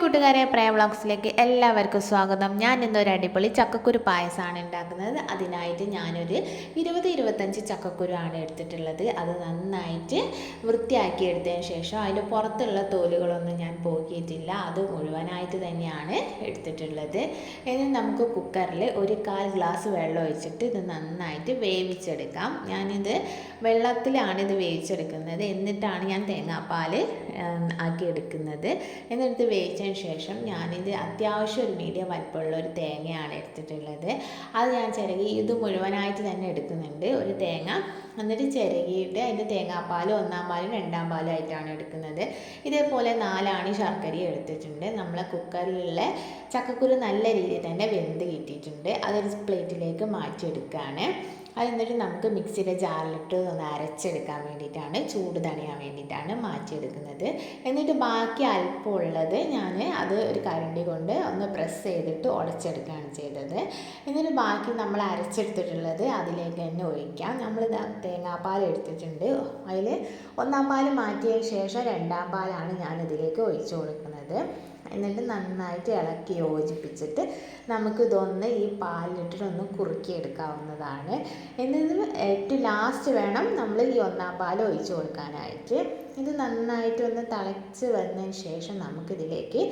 കൂട്ടുകാരെ പ്രയ വ്ളോഗ്സിലേക്ക് എല്ലാവർക്കും സ്വാഗതം. ഞാൻ ഇന്നൊരു അടിപൊളി ചക്കക്കുരു പായസമാണ് ഉണ്ടാക്കുന്നത്. അതിനായിട്ട് ഞാനൊരു ഇരുപത് ഇരുപത്തഞ്ച് ചക്കക്കുരു ആണ് എടുത്തിട്ടുള്ളത്. അത് നന്നായിട്ട് വൃത്തിയാക്കി എടുത്തതിന് ശേഷം അതിന്റെ പുറത്തുള്ള തോലുകളൊന്നും ഞാൻ പോക്കിയിട്ടില്ല അത് മുഴുവനായിട്ട് തന്നെയാണ് എടുത്തിട്ടുള്ളത്. ഇനി നമുക്ക് കുക്കറിൽ ഒരു കാൽ ഗ്ലാസ് വെള്ളം ഒഴിച്ചിട്ട് ഇത് നന്നായിട്ട് വേവിച്ചെടുക്കാം. ഞാനിത് വെള്ളത്തിലാണ് ഇത് വേവിച്ചെടുക്കുന്നത്. എന്നിട്ടാണ് ഞാൻ തേങ്ങാപ്പാൽ ആക്കി എടുക്കുന്നത് എന്നിട്ട് വേവിച്ചതിന് ശേഷം ഞാനിത് അത്യാവശ്യം ഒരു മീഡിയം വലിപ്പമുള്ള ഒരു തേങ്ങയാണ് എടുത്തിട്ടുള്ളത്. അത് ഞാൻ ചിരകി ഇത് മുഴുവനായിട്ട് തന്നെ എടുക്കുന്നുണ്ട്. ഒരു തേങ്ങ. എന്നിട്ട് ചിരകിയിട്ട് അതിന്റെ തേങ്ങാപ്പാൽ ഒന്നാം പാലും രണ്ടാം പാലും ആയിട്ടാണ് എടുക്കുന്നത്. ഇതേപോലെ നാലാണി ശർക്കരയും എടുത്തിട്ടുണ്ട്. നമ്മളെ കുക്കറിലുള്ള ചക്കക്കുരു നല്ല രീതിയിൽ തന്നെ വെന്ത് കിട്ടിയിട്ടുണ്ട്. അതൊരു പ്ലേറ്റിലേക്ക് മാറ്റിയെടുക്കുകയാണ്. അത് എന്നിട്ട് നമുക്ക് മിക്സിയുടെ ജാറിലിട്ട് ഒന്ന് അരച്ചെടുക്കാൻ വേണ്ടിയിട്ടാണ് ചൂട് തണിയാൻ വേണ്ടിയിട്ടാണ് മാറ്റിയെടുക്കുന്നത്. എന്നിട്ട് ബാക്കി അല്പം ഉള്ളത് ഞാൻ അത് ഒരു കരണ്ടി കൊണ്ട് ഒന്ന് പ്രസ് ചെയ്തിട്ട് ഉടച്ചെടുക്കുകയാണ് ചെയ്തത്. എന്നിട്ട് ബാക്കി നമ്മൾ അരച്ചെടുത്തിട്ടുള്ളത് അതിലേക്ക് തന്നെ ഒഴിക്കാം. നമ്മൾ തേങ്ങാപ്പാൽ എടുത്തിട്ടുണ്ട്. അതിൽ ഒന്നാം പാൽ മാറ്റിയ ശേഷം രണ്ടാം പാലാണ് ഞാൻ ഇതിലേക്ക് ഒഴിച്ചു കൊടുക്കുന്നത്. എന്നിട്ട് നന്നായിട്ട് ഇളക്കി യോജിപ്പിച്ചിട്ട് നമുക്ക് ഇതൊന്ന് ഈ പാലിലിട്ടിട്ടൊന്ന് കുറുക്കിയെടുക്കാവുന്നതാണ്. എന്നിട്ട് ഏറ്റവും ലാസ്റ്റ് വേണം നമ്മൾ ഈ ഒന്നാം പാൽ ഒഴിച്ചു കൊടുക്കാനായിട്ട്. ഇത് നന്നായിട്ടൊന്ന് തിളച്ച് വന്നതിന് ശേഷം നമുക്കിതിലേക്ക്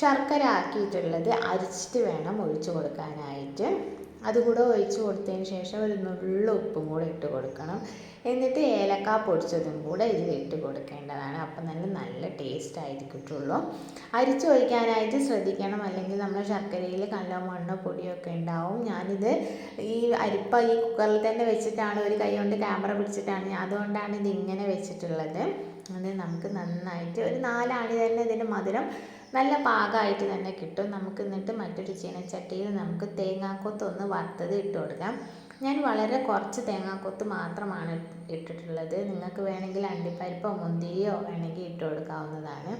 ശർക്കര ആക്കിയിട്ടുള്ളത് അരിച്ചിട്ട് വേണം ഒഴിച്ചു കൊടുക്കാനായിട്ട്. അതുകൂടെ ഒഴിച്ച് കൊടുത്തതിന് ശേഷം ഒരു നുള്ളു ഉപ്പും കൂടെ ഇട്ട് കൊടുക്കണം. എന്നിട്ട് ഏലക്ക പൊടിച്ചതും കൂടെ ഇതിൽ ഇട്ട് കൊടുക്കേണ്ടതാണ്. അപ്പം തന്നെ നല്ല ടേസ്റ്റ് ആയിരിക്കത്തുള്ളൂ അരിച്ച് ഒഴിക്കാനായിട്ട് ശ്രദ്ധിക്കണം. അല്ലെങ്കിൽ നമ്മുടെ ശർക്കരയിൽ കല്ലോ മണ്ണോ പൊടിയൊക്കെ ഉണ്ടാവും. ഞാനിത് ഈ അരിപ്പ ഈ കുക്കറിൽ തന്നെ വെച്ചിട്ടാണ് ഒരു കൈ കൊണ്ട് ക്യാമറ പിടിച്ചിട്ടാണ് അതുകൊണ്ടാണ് ഇത് ഇങ്ങനെ വെച്ചിട്ടുള്ളത്. അത് നമുക്ക് നന്നായിട്ട് ഒരു നാലാണി തന്നെ ഇതിന്റെ മധുരം നല്ല പാകമായിട്ട് തന്നെ കിട്ടും. നമുക്ക് എന്നിട്ട് മറ്റൊരു ചീനച്ചട്ടിയിൽ നമുക്ക് തേങ്ങാക്കൊത്ത് ഒന്ന് വറുത്തത് ഇട്ട് കൊടുക്കാം. ഞാൻ വളരെ കുറച്ച് തേങ്ങാക്കൊത്ത് മാത്രമാണ് ഇട്ടിട്ടുള്ളത്. നിങ്ങൾക്ക് വേണമെങ്കിൽ അണ്ടിപ്പരിപ്പോ മുന്തിരിയോ വേണമെങ്കിൽ ഇട്ട് കൊടുക്കാവുന്നതാണ്.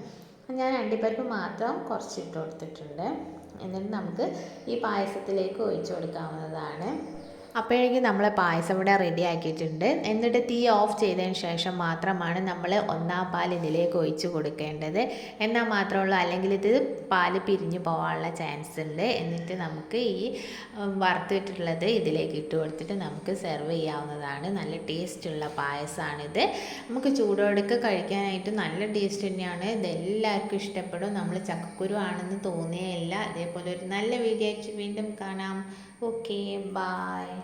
ഞാൻ അണ്ടിപ്പരിപ്പ് മാത്രം കുറച്ച് ഇട്ട് കൊടുത്തിട്ടുണ്ട്. എന്നിട്ട് നമുക്ക് ഈ പായസത്തിലേക്ക് ഒഴിച്ചു കൊടുക്കാവുന്നതാണ്. അപ്പോഴേക്കും നമ്മൾ പായസം ഇവിടെ റെഡി ആക്കിയിട്ടുണ്ട്. എന്നിട്ട് തീ ഓഫ് ചെയ്തതിന് ശേഷം മാത്രമാണ് നമ്മൾ ഒന്നാം പാൽ ഇതിലേക്ക് ഒഴിച്ചു കൊടുക്കേണ്ടത്. എന്നാൽ മാത്രമുള്ളൂ അല്ലെങ്കിൽ ഇത് പാൽ പിരിഞ്ഞു പോകാനുള്ള ചാൻസ് ഉണ്ട്. എന്നിട്ട് നമുക്ക് ഈ വറുത്തിട്ടുള്ളത് ഇതിലേക്ക് ഇട്ട് കൊടുത്തിട്ട് നമുക്ക് സെർവ് ചെയ്യാവുന്നതാണ്. നല്ല ടേസ്റ്റുള്ള പായസമാണിത് നമുക്ക് ചൂടോടൊക്കെ കഴിക്കാനായിട്ട് നല്ല ടേസ്റ്റ് തന്നെയാണ്. ഇതെല്ലാവർക്കും ഇഷ്ടപ്പെടും. നമ്മൾ ചക്കക്കുരു ആണെന്ന് തോന്നിയല്ല അതേപോലെ ഒരു നല്ല വീഡിയോ ആയിട്ട് വീണ്ടും കാണാം. Okay bye